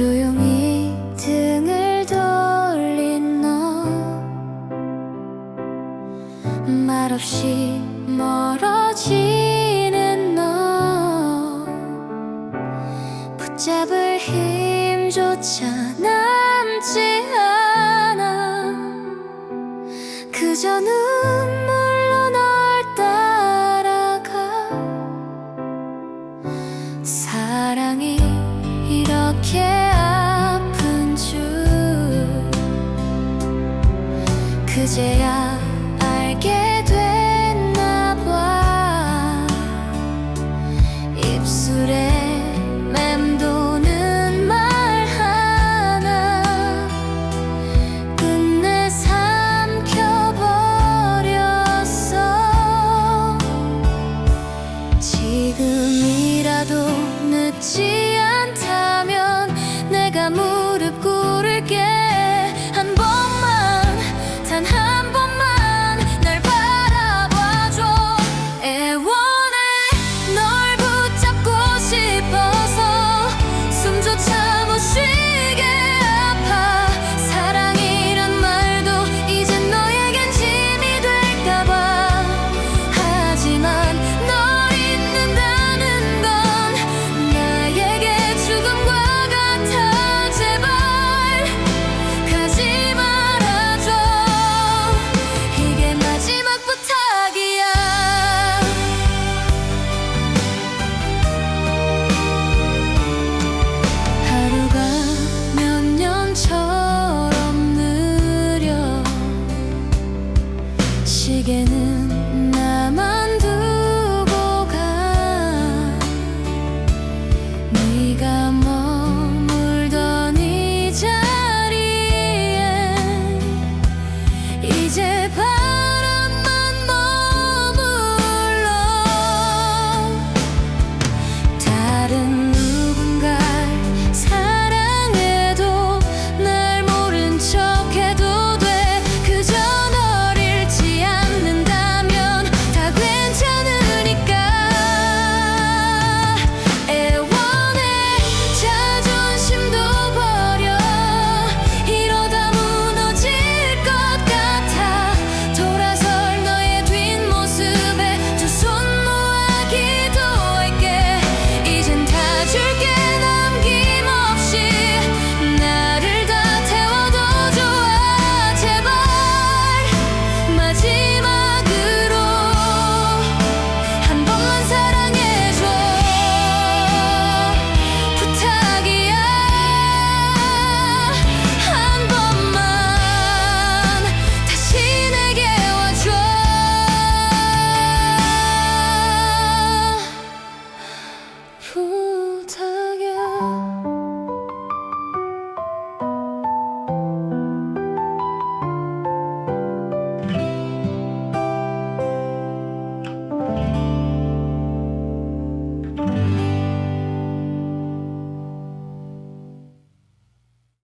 조용히 등을 돌린 너. 말없이 멀어지는 너. 붙잡을 힘조차 남지 않아. 그저 눈물로 널 따라가. 사랑이 이렇게 그제야 알게 됐나 봐. 입술에 맴도는 말 하나. 끝내 삼켜버렸어. 지금이라도 늦지 않다면 내가 무 시계는